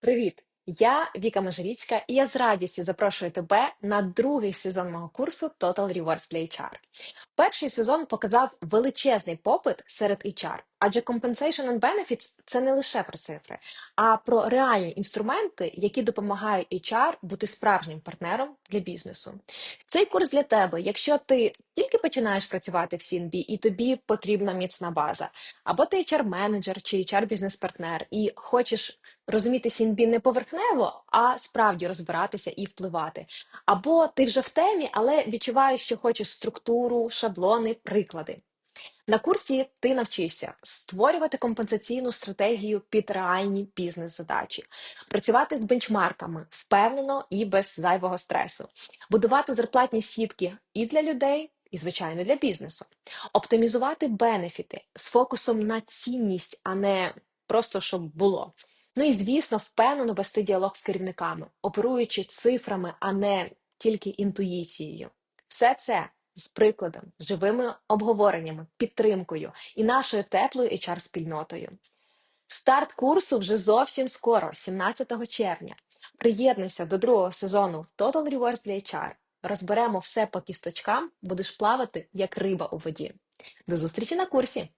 Привіт! Я Віка Межиріцька, і я з радістю запрошую тебе на другий сезон мого курсу Total Rewards для HR. Перший сезон показав величезний попит серед HR, адже Compensation and Benefits – це не лише про цифри, а про реальні інструменти, які допомагають HR бути справжнім партнером для бізнесу. Цей курс для тебе, якщо ти тільки починаєш працювати в CNB і тобі потрібна міцна база, або ти HR-менеджер чи HR-бізнес-партнер і хочеш розуміти CNB не поверхнево, а справді розбиратися і впливати. Або ти вже в темі, але відчуваєш, що хочеш структуру, шаблони, приклади. На курсі ти навчишся створювати компенсаційну стратегію під реальні бізнес-задачі, працювати з бенчмарками впевнено і без зайвого стресу, будувати зарплатні сітки і для людей, і, звичайно, для бізнесу, оптимізувати бенефіти з фокусом на цінність, а не просто щоб було. Ну і звісно, впевнено вести діалог з керівниками, оперуючи цифрами, а не тільки інтуїцією. Все це з прикладом, живими обговореннями, підтримкою і нашою теплою HR-спільнотою. Старт курсу вже зовсім скоро, 17 червня. Приєднуйся до другого сезону Total Rewards для HR. Розберемо все по кісточкам, будеш плавати як риба у воді. До зустрічі на курсі!